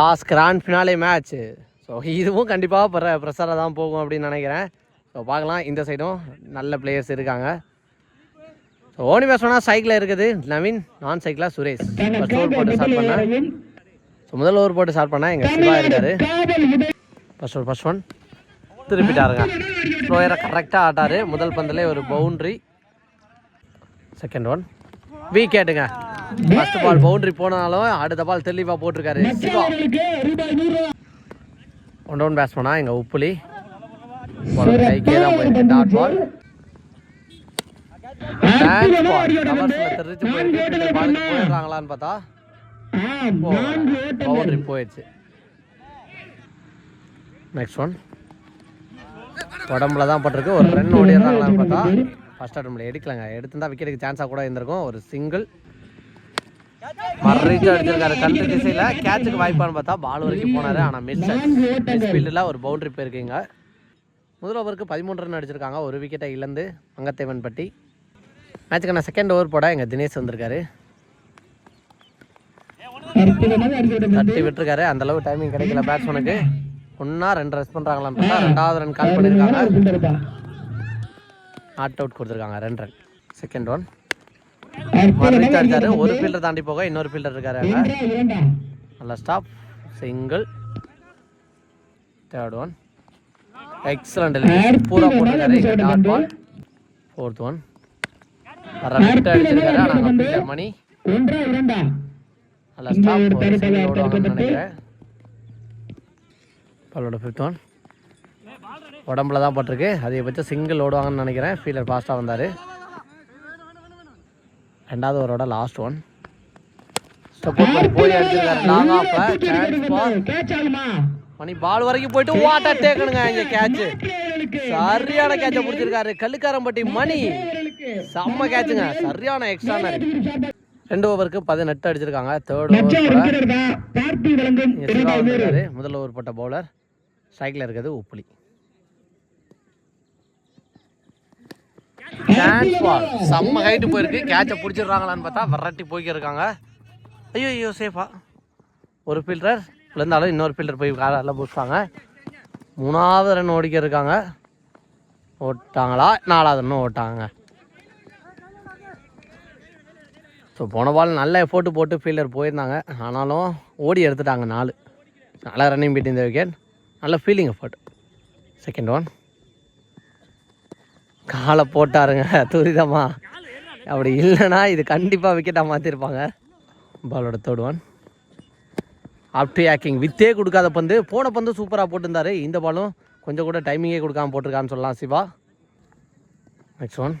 Last grand finale match so இதுவும் கண்டிப்பாக ப்ர ப்ரெஷராக தான் போகும் அப்படின்னு நினைக்கிறேன். ஸோ பார்க்கலாம். இந்த சைடும் நல்ல பிளேயர்ஸ் இருக்காங்க. ஸோ ஓனி பேசணும்னா சைக்கிளில் இருக்குது. நவீன் நான் சைக்கிளாக சுரேஷ். ஃபர்ஸ்ட் ஓவர் போட்டு ஸ்டார்ட் பண்ணேன். ஸோ முதல் ஓவர் போட்டு ஸ்டார்ட் பண்ணேன். எங்கள் சிவா இருக்காரு. ஃபர்ஸ்ட் ஒன் ஃபர்ஸ்ட் ஒன் திருப்பிட்டாருங்க. ஸ்லோயரை கரெக்டாக ஆட்டாரு. முதல் பந்திலே ஒரு பவுண்ட்ரி செகண்ட் ஒன் விக்கெட்டுங்க ஃபர்ஸ்ட் பால் பவுண்டரி போனாலும் அடுத்த பால் தெளிவாக போட்டிருக்காரு. ஒன் டவுன் பேட்ஸ்மனா எங்கள் உப்புலி. கைக்கே தான் போயிருக்கு டாட் பால் தெரிஞ்சு போயிருக்கு பாலுக்கு போயிடுறாங்களான்னு பார்த்தா? பவுண்டரி போயிடுச்சு. நெக்ஸ்ட் ஒன் உடம்புல தான் பட்டிருக்கு. ஒரு ரன் ஓடிடுறாங்களான்னு பார்த்தா? ஃபர்ஸ்ட் அட்டம்ல எடுக்கலங்க. எடுத்திருந்தா விக்கெட்டுக்கு சான்ஸாக கூட இருந்திருக்கும். ஒரு சிங்கிள் மறைச்சு அடிச்சிருக்காரு கண்டு திசையில் கேட்சுக்கு வாய்ப்பான்னு பார்த்தா பால் வரைக்கும் போனாரு. ஆனால் மிஸ் மிஸ் ஃபீல்டில் ஒரு பவுண்டரி போயிருக்கீங்க. முதல் ஓவருக்கு பதிமூன்று ரன் அடிச்சிருக்காங்க. ஒரு விக்கெட்டை இழந்து மங்கத்தேவன் பட்டி மேட்சுக்கு நான் செகண்ட் ஓவர் போட எங்கள் தினேஷ் வந்திருக்காரு. தட்டி விட்டுருக்காரு. அந்த அளவு டைமிங் கிடைக்கல பேட்ஸ்மேனுக்கு ஒன்றா ரெண்டு ரன் பண்ணுறாங்களான்னு பார்த்தா ரெண்டாவது ரன் கால் பண்ணியிருக்காங்க நாட் அவுட் கொடுத்துருக்காங்க. ரெண்டு ரன் செகண்ட் ஒன் அடிச்சாரு ஒரு ஃபீல்டர் தாண்டி போக இன்னொரு ஃபீல்டர் இருக்காரு. நல்ல stop single third one excellent பூரா போட்டிருக்காரு. டாட் பால் ஃபோர்த் ஒன் வர விட்டு அடிச்சிருக்காரு. ஆனால் அங்கே ஃபீல்டர் மணி. நல்ல ஸ்டாப் ஓடுவாங்கன்னு நினைக்கிறேன். பாலோட ஃபிஃப்த் ஒன் உடம்புல தான் பட்டிருக்கு அதிகபட்சம் சிங்கிள் ஓடுவாங்கன்னு நினைக்கிறேன். ஃபீல்டர் ஃபாஸ்ட்டாக வந்தார். ரெண்டாவது ஓவரோட லாஸ்ட் ஒன் சப்போர்ட் பண்ணி போய் அடிச்சிருக்காரு. ஆஃப்ல சான்ஸ் பால் மணி பால் வரைக்கும் போயிட்டு வாட்டர் டேக்கணுங்க இங்க கேட்ச் சரியான கேட்ச பிடிச்சிருக்காரு. கல்லுக்காரம்பட்டி மணி. செம்ம கேட்சுங்க சரியான எக்ஸ்ட்ரானரி ரெண்டு ஓவருக்கு பதினெட்டு அடிச்சிருக்காங்க. தேர்ட் ஓவர் முதல் ஓவர் போட்ட பவுலர் ஸ்ட்ரைக்கில் இருக்கிறது உப்புலி. சான்ஸ் பால் செம்ம ஹைட்டு போயிருக்கு. கேட்சை பிடிச்சிடுறாங்களான்னு பார்த்தா விரட்டி போய்க்கிருக்காங்க. ஐயோ ஐயோ சேஃபா ஒரு ஃபீல்டர் இருந்தாலும் இன்னொரு ஃபீல்டர் போய் காரில் பிடிச்சாங்க மூணாவது ரன் ஓடிக்க இருக்காங்க ஓட்டாங்களா? நாலாவது ரன் ஓட்டாங்க. ஸோ போன பால் நல்ல எஃபோர்ட்டு போட்டு ஃபீல்டர் போயிருந்தாங்க. ஆனாலும் ஓடி எடுத்துட்டாங்க நாலு. நல்ல ரன்னிங் பீட் இந்த விக்கெட் நல்ல ஃபீலிங் எஃபோர்ட் செகண்ட் ஒன் காலை போட்டாருங்க துரிதமா. அப்படி இல்லைன்னா இது கண்டிப்பாக விக்கெட்டாக மாற்றிருப்பாங்க பாலோட தேர்ட் ஒன் அப் டு ஆக்கிங் வித்தே கொடுக்காத பந்து. போன பந்து சூப்பராக போட்டிருந்தாரு. இந்த பாலும் கொஞ்சம் கூட டைமிங்கே கொடுக்காம போட்டிருக்கான்னு சொல்லலாம் சிவா. நெக்ஸ்ட் ஒன்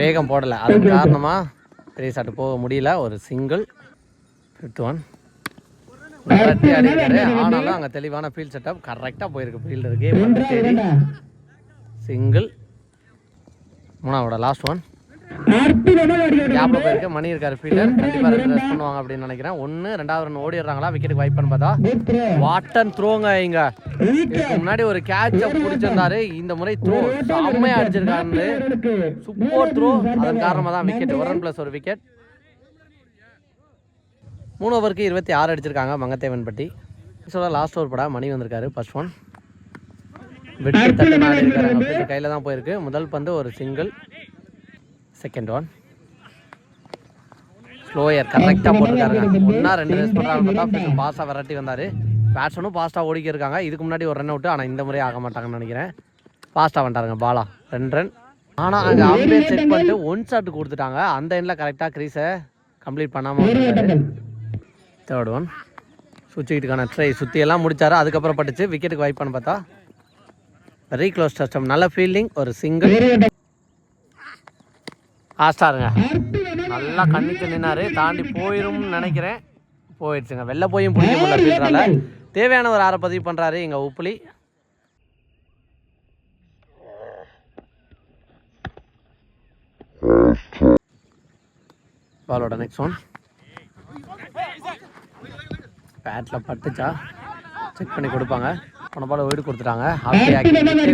வேகம் போடலை. அது காரணமாக பெரிய சாட்டு போக முடியல. ஒரு சிங்கிள் ஃபிஃப்த் ஒன் ஆனாலும் அங்கே தெளிவான ஃபீல்ட் செட்டப் கரெக்டாக போயிருக்கு. ஃபீல்டருக்கு பந்து சிங்கிள். மூணாவோட லாஸ்ட் ஒன் கேப்ல போயிருக்கு. மணி இருக்காரு ஃபீல்டர் கண்டிப்பா ரெண்டு ரன் பண்ணுவாங்க அப்படின்னு நினைக்கிறேன். ஒன்னு ரெண்டாவது ரன் ஓடிடுறாங்களா? விக்கெட்டுக்கு வைப்பன்னு பார்த்தா. வாட்டன் த்ரோங்க இங்க. முன்னாடி ஒரு கேட்ச பிடிச்சிருந்தாரு. இந்த முறை த்ரோ செம்மையா அடிச்சிருக்காரு சூப்பர் த்ரோ அதன் காரணமா தான் விக்கெட் ஒரு ரன் பிளஸ் ஒரு விக்கெட் மூணு ஓவருக்கு இருபத்தி ஆறு அடிச்சிருக்காங்க மங்கத்தேவன் பட்டி. லாஸ்ட் ஓவர் படா. மணி வந்திருக்காரு. ஃபர்ஸ்ட் ஒன் வெற்றி தட்டு நாடி இருக்காரு கையில தான் போயிருக்கு. முதல் பந்து ஒரு சிங்கிள். செகண்ட் ஒன் ஸ்லோயர் கரெக்டாக போட்டிருக்காருங்க ஒன்றா ரெண்டு ரேஸ் பண்ணுறாங்க பாஸாக விரட்டி வந்தார். பேட்ஸ்மனும் ஃபாஸ்ட்டாக ஓடிக்க இருக்காங்க. இதுக்கு முன்னாடி ஒரு ரன் அவுட்டு ஆனால் இந்த முறை ஆக மாட்டாங்கன்னு நினைக்கிறேன். ஃபாஸ்ட்டாக வந்துட்டாருங்க பாலா. ரெண்டு ரன் ஆனால் அங்கே அம்பேர் செக் பண்ணிட்டு ஒன் ஷாட் கொடுத்துட்டாங்க. அந்த எண்ணில் கரெக்டாக க்ரீஸை கம்ப்ளீட் பண்ணாமல் தேர்ட் ஒன் சுவிட்சுக்கிட்டுக்கான ட்ரை சுற்றி எல்லாம் முடிச்சாரு. அதுக்கப்புறம் பட்டுச்சு. விக்கெட்டுக்கு வைப்பான்னு பார்த்தா. வெரி க்ளோஸ் டஸ்டம் நல்ல ஃபீல்டிங் ஒரு சிங்கிள் ஆஸ்டாருங்க நல்லா கண்ணிச்சு நின்னாரு. தாண்டி போயிரும்னு நினைக்கிறேன். போயிடுச்சுங்க வெளில போயும் பிடிக்க முடியல ஃபீல்டரால் தேவையான ஒரு ஆறை பதிவு பண்ணுறாரு எங்கள் உப்புலி. பாலோட நெக்ஸ்ட் ஒன் பேட்டில் பட்டுச்சா? செக் பண்ணி கொடுப்பாங்க. போன பால் வீடு கொடுத்துட்டாங்க.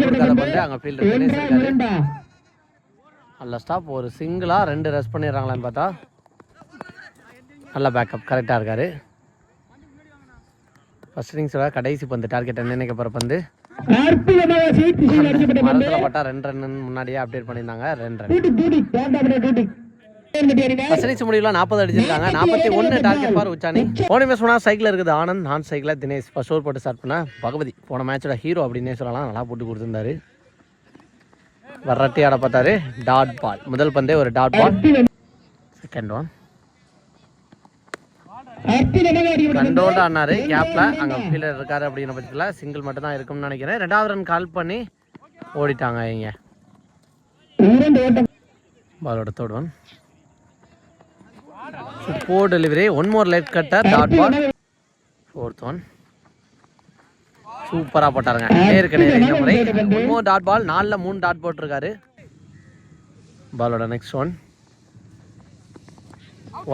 கொடுக்காத பந்து அங்கே நல்ல ஸ்டாப் ஒரு சிங்கிளாக ரெண்டு ரெஸ்ட் பண்ணிடுறாங்களான்னு பார்த்தா நல்ல பேக்கப் கரெக்டாக இருக்காரு. ஃபர்ஸ்ட் இன்னிங்ஸோட கடைசி பந்து டார்கெட் நினைக்க போகிற பந்து? மரத்தில் பட்டா ரெண்டு ரன் முன்னாடியே அப்டேட் பண்ணியிருந்தாங்க ரெண்டு ரன் நாற்பது அடிச்சிருக்காங்க. நாற்பத்தி ஒன்று டார்கெட் ஃபார் உச்சானி போன மேட்ச் போனால் சைக்கிள் இருக்குது. ஆனந்த் நான் சைக்கிளில் தினேஷ். ஃபர்ஸ்ட் ஓவர் போட்டு ஸ்டார்ட் பண்ண பகவதி. போன மேட்சோட ஹீரோ அப்படின்னே சொல்லலாம். நல்லா போட்டு கொடுத்துருந்தாரு. வரட்டி ஆட பார்த்தாரு. டாட் பால் முதல் பந்தே ஒரு டாட் பால் செகண்ட் ஒன் அற்புதமாக அடிக்கப்பட்ட கண்ட்ரோல்டு ஆனாரு. கேப்ல அங்க ஃபீல்டர் இருக்காரு அப்படிங்கிற பட்சத்தில் சிங்கிள் மட்டும் தான் இருக்கும்னு நினைக்கிறேன். ரெண்டாவது ரன் கால் பண்ணி ஓடிட்டாங்க இங்க பாலோட third four delivery one more leg cutter dot ball fourth one சூப்பரா போட்டாருங்க. நேர் இந்த முறை. ஒன் மோர் டாட் பால் நாலில் மூணு டாட் போட்டிருக்காரு. பாலோட நெக்ஸ்ட் ஒன்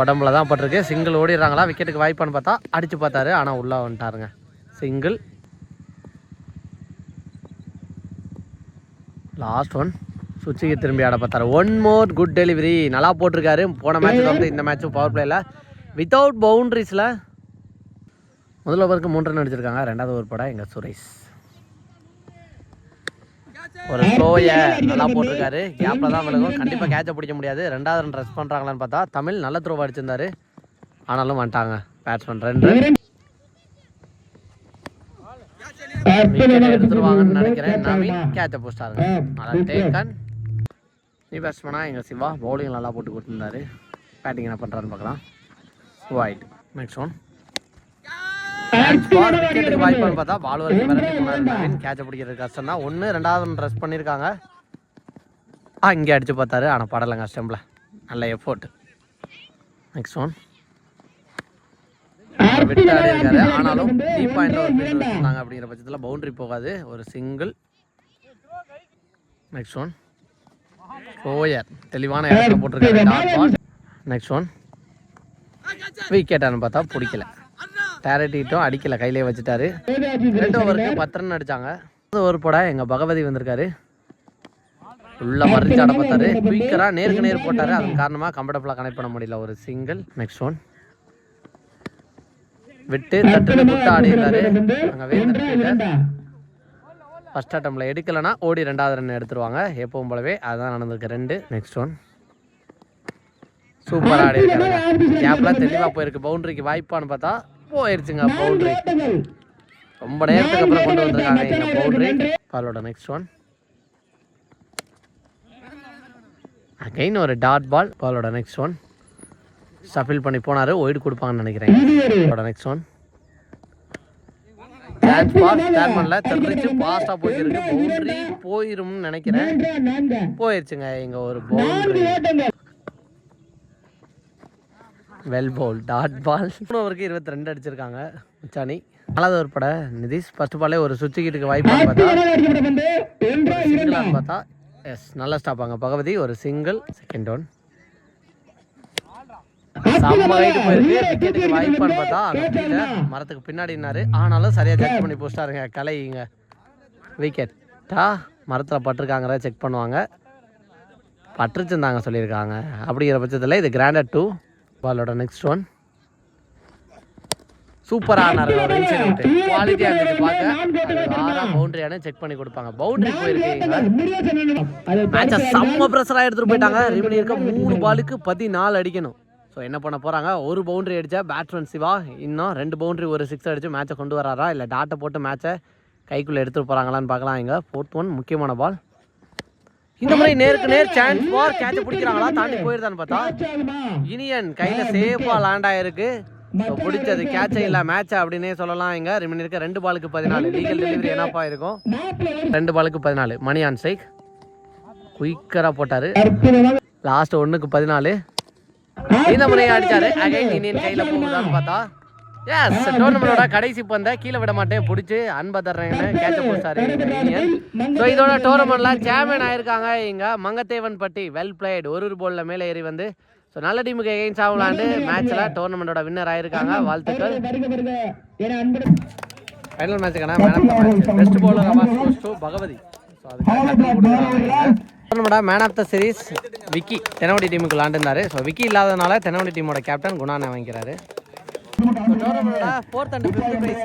உடம்புல தான் பட்டிருக்கு. சிங்கிள் ஓடிடுறாங்களா? விக்கெட்டுக்கு வாய்ப்பான்னு பார்த்தா அடிச்சு பார்த்தாரு. ஆனால் உள்ளே வந்துட்டாருங்க. சிங்கிள் லாஸ்ட் ஒன் சுவிட்சுக்கு திரும்பி ஆட பார்த்தாரு. ஒன் மோர் குட் டெலிவரி நல்லா போட்டிருக்காரு. போன மேட்ச் வந்து இந்த மேட்ச்சும் பவர் பிளேயில் வித்தவுட் பவுண்ட்ரிஸில் முதல் ஓவருக்கு மூன்று ரன் அடிச்சிருக்காங்க. ரெண்டாவது ஓவர் போட எங்கள் சுரேஷ். ஒரு ஸ்லோய நல்லா போட்டிருக்காரு. கேப்பில் தான் விலகும் கண்டிப்பாக கேட்சை பிடிக்க முடியாது. ரெண்டாவது ரன் ரஸ் பண்ணுறாங்களான்னு பார்த்தா தமிழ் நல்ல த்ரோவ் அடிச்சிருந்தாரு. ஆனாலும் வந்துட்டாங்க. பேட்ஸ்மேன் ரெண்டு எடுத்துருவாங்கன்னு நினைக்கிறேன். நவீன் கேட்சை போஸ்டாருங்க. நல்லா டேக்கன் நீ பேட்ஸ்மேனா எங்கள் சிவா. பவுலிங் நல்லா போட்டு கொடுத்துருந்தாரு. பேட்டிங் என்ன பண்ணுறாருன்னு பார்க்கலாம். ஒயிட் நெக்ஸ்ட் ஒன் விக்கெட்டுக்கு வாய்ப்பான்னு பார்த்தா பால் வரைக்கும் விரட்டி போனாரு. நவீன் கேட்சை பிடிக்கிறது கஷ்டம் தான். ஒன்று ரெண்டாவது ஒன்று ரஸ் பண்ணியிருக்காங்க ஆ இங்கே அடிச்சு பார்த்தாரு. ஆனால் படலைங்க ஸ்டெம்பில். நல்ல எஃபோர்ட் நெக்ஸ்ட் ஒன் விட்டு ஆடி இருக்காரு ஆனாலும் த்ரீ பாயிண்ட் ஒரு வச்சிருந்தாங்க அப்படிங்கிற பட்சத்தில் பவுண்டரி போகாது. ஒரு சிங்கிள் நெக்ஸ்ட் ஒன் ஓயர். தெளிவான இடத்துல போட்டிருக்காரு. டாட் பால் நெக்ஸ்ட் ஒன் விக்கெட்டான்னு பார்த்தா பிடிக்கல. டேரட்டிட்டும் அடிக்கல கையிலே வச்சுட்டாரு. ரெண்டு ஓவருக்கு பத்து ரன் அடிச்சாங்க. ஓவர் போட எங்க பகவதி வந்திருக்காரு. உள்ள மறிச்சு ஆட பார்த்தாரு குயிக்கரா நேருக்கு நேர் போட்டாரு. அதன் காரணமா கம்ஃபர்டபுளா கனெக்ட் பண்ண முடியல ஒரு சிங்கிள் நெக்ஸ்ட் ஒன் விட்டு தட்டுன்னு விட்டு ஆடி இருக்காரு அங்க வேந்தர் ஃபர்ஸ்ட் அட்டம்ல எடுக்கலனா ஓடி ரெண்டாவது ரன் எடுத்துருவாங்க. எப்பவும் போலவே அதுதான் நடந்திருக்கு. ரெண்டு நெக்ஸ்ட் ஒன் சூப்பரா ஆடி இருக்காரு கேப்ல தெளிவா போயிருக்கு. பவுண்டரிக்கு வாய்ப்பான்னு பார்த்தா போயிருச்சுங்க பவுண்டரி ரொம்ப நேரத்துக்கு அப்புறம் கொண்டு வந்திருக்காங்க இந்த பவுண்டரி பாலோட நெக்ஸ்ட் ஒன் அகைன் ஒரு டாட் பால் பாலோட நெக்ஸ்ட் ஒன் சஃபில் பண்ணி போனாரு. ஒயிட் கொடுப்பாங்கன்னு நினைக்கிறேன். நெக்ஸ்ட் ஒன் பாஸ் ஸ்டார்ட் பண்ணல. தெரிஞ்சு பாஸ்டா போயிட்டு இருக்கு. பவுண்டரி போயிரும்னு நினைக்கிறேன். போயிருச்சுங்க இங்க ஒரு boundary well bowl dot ball ஓவருக்கு இருபத்தி ரெண்டு அடிச்சிருக்காங்க உச்சானி நாலாவது ஒரு பட நிதிஷ். ஃபர்ஸ்ட் பாலே ஒரு சுவிட்ச் கிட்டுக்கு வாய்ப்பு பார்த்தா எஸ் நல்ல ஸ்டாப்பாங்க பகவதி ஒரு சிங்கிள் செகண்ட் ஒன் செம்ம ரைடு போயிருக்கு. விக்கெட்டுக்கு வாய்ப்பான்னு பார்த்தா கீழே மரத்துக்கு பின்னாடினாரு ஆனாலும் சரியா ஜட்ஜ் பண்ணி போஸ்டாருங்க கலைங்க. விக்கெட்டா மரத்தில் பட்டிருக்காங்கிற செக் பண்ணுவாங்க. பட்டுருச்சுருந்தாங்க சொல்லியிருக்காங்க. அப்படிங்கிற பட்சத்தில் இது கிராண்டட் டூ பாலோட நெக்ஸ்ட் ஒன் சூப்பரா ஆனாரு. ஒரு இருந்துச்சு பார்க்க ஆறா பவுண்டரியானு செக் பண்ணி கொடுப்பாங்க. பவுண்டரி போயிருக்கீங்க. மேட்சை செம்ம ப்ரெஷராக எடுத்துட்டு போயிட்டாங்க. ரிமினி இருக்க மூணு பாலுக்கு பதினாலு அடிக்கணும். ஸோ என்ன பண்ண போகிறாங்க ஒரு பவுண்டரி அடித்தா பேட்ஸ்மேன் சிவா இன்னும் ரெண்டு பவுண்டரி ஒரு சிக்ஸ் அடித்து மேட்சை கொண்டு வராரா? இல்லை டாட்டை போட்டு மேட்சை கைக்குள்ளே எடுத்துகிட்டு போகிறாங்களான்னு பார்க்கலாம் இங்கே. ஃபோர்த் ஒன் முக்கியமான பால் இந்த முறை நேருக்கு நேர் சான்ஸ் ஃபார் கேட்ச் பிடிக்கிறாங்களா? தாண்டி போயிருந்தான்னு பார்த்தா இனியன் கையில் சேஃபாக லேண்ட் ஆயிருக்கு. ஸோ பிடிச்சது கேட்சே இல்லை மேட்ச் அப்படின்னே சொல்லலாம் இங்கே. ரிமினி இருக்க ரெண்டு பாலுக்கு பதினாலு. லீகல் டெலிவரி என்னப்பா இருக்கும். ரெண்டு பாலுக்கு பதினாலு. மணி ஆன் ஸ்ட்ரைக் குயிக்கராக போட்டார். லாஸ்ட் ஒன்றுக்கு பதினாலு. இந்த முறையை அடிச்சாரு. அகைன் இனியன் கையில போகுதான்னு பார்த்தா. எஸ் டோர்னமெண்டோட கடைசி பந்த கீழே விட மாட்டேன். பிடிச்சி அன்பை தர்றேன்னு கேட்ச போட்டாரு இனியன் ஸோ இதோட டோர்னமெண்ட்ல சாம்பியன் ஆயிருக்காங்க இங்க மங்கத்தேவன் பட்டி. வெல் பிளேட் ஒரு ஒரு போல்ல மேலே ஏறி வந்து. ஸோ நல்ல டீமுக்கு எகெயின்ஸ் விளாண்டு மேட்ச்ல டோர்னமெண்டோட வின்னர் ஆயிருக்காங்க. வாழ்த்துக்கள். Final மேட்சுக்கான man of the match best bowler award goes to Bhagavathi. So அதுக்காக man of the series Vicky தெனவடி டீமுக்கு விளாண்டுருந்தாரு ஸோ விக்கி இல்லாதனால தெனவடி டீமோட கேப்டன் குணானை வாங்கிக்கிறாரு. டோர்னமெண்டோட fourth and fifth prize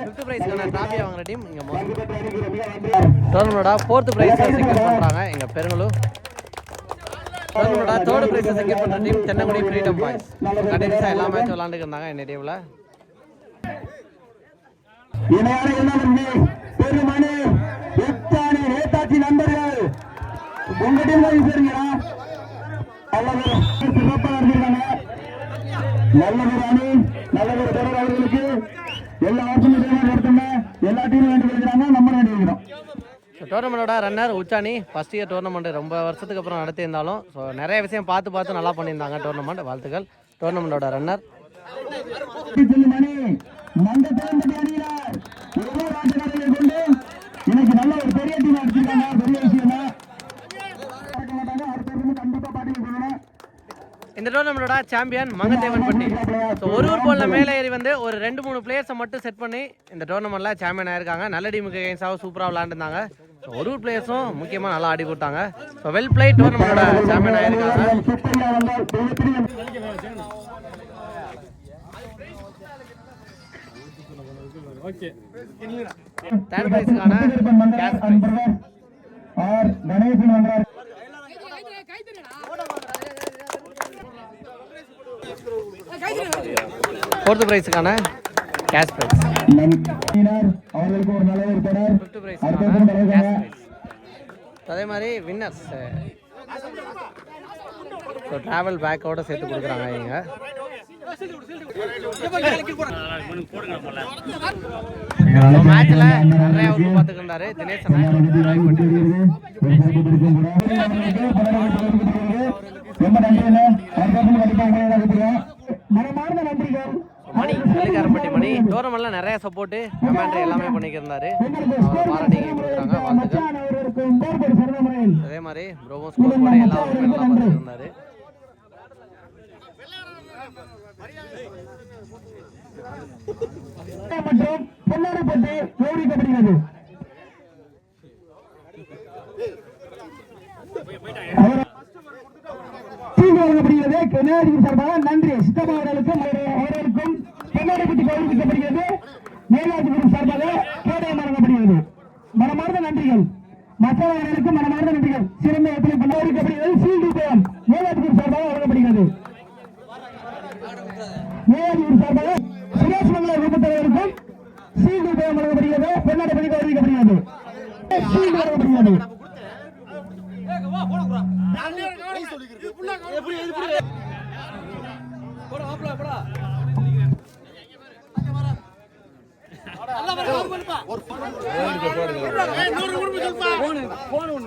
fifth ப்ரைஸ்க்கான ட்ராஃபியை வாங்குற டீம் இங்கே மோசம். டோர்னமெண்டோட ஃபோர்த் ப்ரைஸ் செக்யூர் பண்ணுறாங்க எங்கள் பெருங்கலூர் டோர்னமெண்டோட தேர்ட் ப்ரைஸை செக்யூர் பண்ணுற டீம் தென்னங்குடி ஃப்ரீடம் பாய்ஸ் கண்டினியூஸாக எல்லா மேட்சும் விளாண்டுக்கு இருந்தாங்க என் டீமில் தான் சரிங்களா நல்ல ஒரு அணி நல்ல ஒரு தொடர் அவர்களுக்கு எல்லா மாதிரி நடத்துங்க எல்லா டீமும் வேண்டி இருக்கிறாங்க நம்ம வேண்டி இருக்கிறோம் so டோர்னமெண்டோட runner Uchani first year tournament ரொம்ப வருஷத்துக்கு அப்புறம் நடத்தியிருந்தாலும் ஸோ நிறைய விஷயம் பார்த்து பார்த்து நல்லா பண்ணியிருந்தாங்க டோர்னமெண்ட் வாழ்த்துக்கள். டோர்னமெண்டோட ரன்னர் இன்னைக்கு நல்ல ஒரு பெரிய டீம் அடிச்சிருக்காங்க பெரிய விஷயம். இந்த டோர்னமெண்டோட சாம்பியன் மங்கத்தேவன் பட்டி. ஸோ ஒரு ஒரு போலில் மேலே ஏறி வந்து ஒரு ரெண்டு மூணு பிளேயர்ஸை மட்டும் செட் பண்ணி இந்த டோர்னமெண்ட்டில் சாம்பியன் ஆயிருக்காங்க. நல்ல டீமுக்கு கேம்ஸாக சூப்பராக விளாண்டுருந்தாங்க ஸோ ஒரு ஒரு பிளேயர்ஸும் முக்கியமாக நல்லா ஆடி கொடுத்தாங்க ஸோ வெல் பிளே டோர்னமெண்டோட சாம்பியன் ஆயிருக்காங்க. தேர்ட் ப்ரைஸுக்கான கேஷ் ப்ரைஸ் ஆர் கணேசன் வந்தார் ஃபோர்த்து ப்ரைஸுக்கான கேஷ் ப்ரைஸ் அவர்களுக்கு ஒரு நல்ல ஒரு தொடர் ஃபிஃப்த் அடுத்த ப்ரைஸுக்கான வருஷம் கேஷ் தலைவராக ப்ரைஸ் அதே மாதிரி வின்னர்ஸ் ஸோ ட்ராவல் பேக்கோட சேர்த்து கொடுக்குறாங்க இங்க ஸோ மேட்ச்சில் நிறைய பார்த்துட்டு இருந்தாரு தினேஷ் ரொம்ப நன்றி அண்ணா. அடுத்த வருஷம் கண்டிப்பா உங்களை நான் கூப்பிடுவேன். மனமார்ந்த நன்றிகள் மணி வெள்ளிக்காரம்பட்டி மணி டோர்னமெண்ட்ல நிறைய சப்போர்ட்டு கமாண்டர் எல்லாமே பண்ணிக்கிருந்தாரு. பாராட்டி கொடுக்குறாங்க வாழ்த்துக்கள். அதே மாதிரி ப்ரோமோ ஸ்கோர் போட எல்லா ஒர்க்கும் நல்லா மற்றும் பொன்னாடிப்பட்டு கௌரவிக்கப்படுகிறது அவர் கன்னியாகுமரி சார்பாக நன்றி. சித்தப்பா அவர்களுக்கும் அவர்களுக்கும் பொன்னாடிப்பட்டு கௌரவிக்கப்படுகிறது மேலாதிபதி சார்பாக கேடயம் வழங்கப்படுகிறது மனமார்ந்த நன்றிகள் மற்றவர்களுக்கும் மனமார்ந்த நன்றிகள் சிறந்த இடத்தில் கௌரவிக்கப்படுகிறது சீல்டு உபயம் மேலாதிபதி சார்பாக வழங்கப்படுகிறது மேலாதிபதி சார்பாக சுரேஷ் மங்கள குடும்பத்தலைவருக்கும் சீல்டு உபயம் வழங்கப்படுகிறது பொன்னாடிப்பட்டி அறிவிக்கப்படுகிறது சீல்டு வழங்கப்படுகிறது எப்படி எப்படி போடா போடா போடா ஒரு